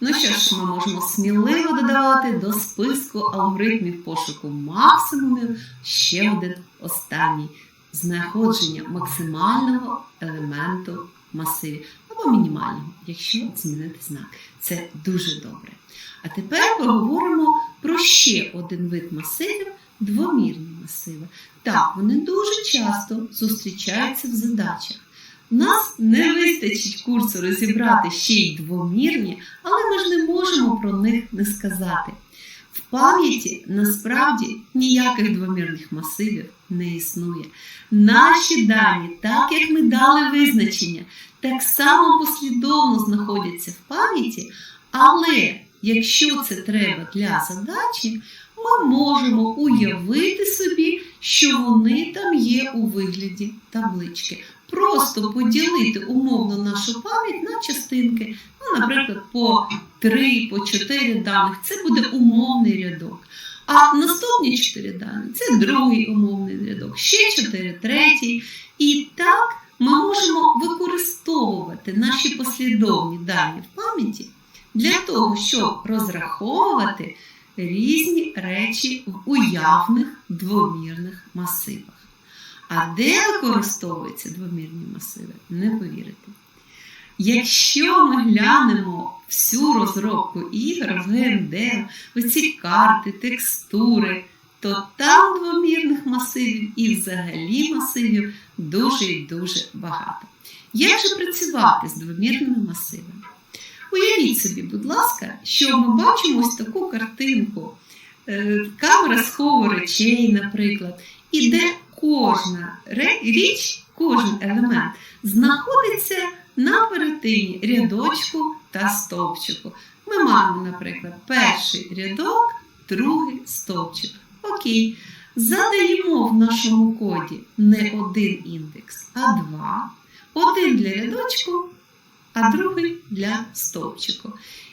Ну що ж, ми можемо сміливо додавати до списку алгоритмів пошуку максимумів ще один останній знаходження максимального елементу масиві або мінімального, якщо змінити знак. Це дуже добре. А тепер поговоримо про ще один вид масивів двомірні масиви. Так, вони дуже часто зустрічаються в задачах. Нас не вистачить курсу розібрати ще й двомірні, але ми ж не можемо про них не сказати. В пам'яті насправді ніяких двомірних масивів не існує. Наші дані, так як ми дали визначення, так само послідовно знаходяться в пам'яті, але якщо це треба для задачі, ми можемо уявити собі, що вони там є у вигляді таблички. Просто поділити умовно нашу пам'ять на частинки, ну, наприклад, по 3, по 4 даних, це буде умовний рядок. А наступні 4 дані це другий умовний рядок, ще 4 третій. І так ми можемо використовувати наші послідовні дані в пам'яті для того, щоб розраховувати різні речі в уявних двомірних масивах. А де використовуються двомірні масиви, не повірите. Якщо ми глянемо всю розробку ігор в ГМД, оці карти, текстури, то там двомірних масивів і взагалі масивів дуже і дуже багато. Як же працювати з двомірними масивами? Уявіть собі, будь ласка, що ми бачимо ось таку картинку. Е, Камера схову речей, наприклад, і де кожна річ, кожен елемент знаходиться на перетині рядочку та стовпчику. Ми маємо, наприклад, перший рядок, другий стовпчик. Окей. Задаємо в нашому коді не один індекс, а два. Один для рядочку, а другий для стовпчику.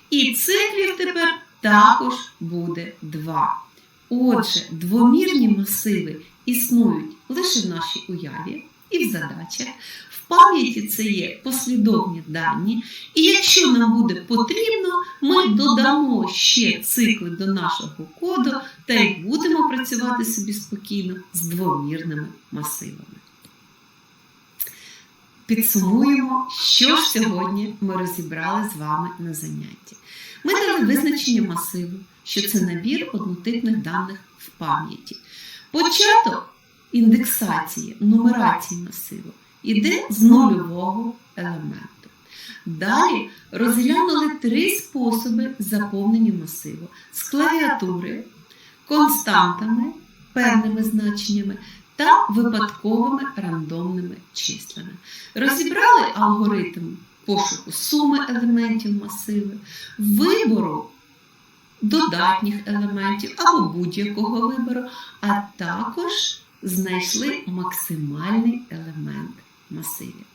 І циклів тепер також буде два. Отже, двомірні масиви існують лише в нашій уяві і в задачах. В пам'яті це є послідовні дані, і якщо нам буде потрібно, ми додамо ще цикли до нашого коду та й будемо працювати собі спокійно з двомірними масивами. Підсумуємо, що ж сьогодні ми розібрали з вами на занятті. Ми дали визначення масиву, що це набір однотипних даних в пам'яті. Початок індексації, нумерації масиву іде з нульового елементу. Далі розглянули три способи заповнення масиву з клавіатури, константами, певними значеннями та випадковими рандомними числами. Розібрали алгоритм пошуку суми елементів масиву, вибору додатніх елементів або будь-якого вибору, а також знайшли максимальний елемент масивів.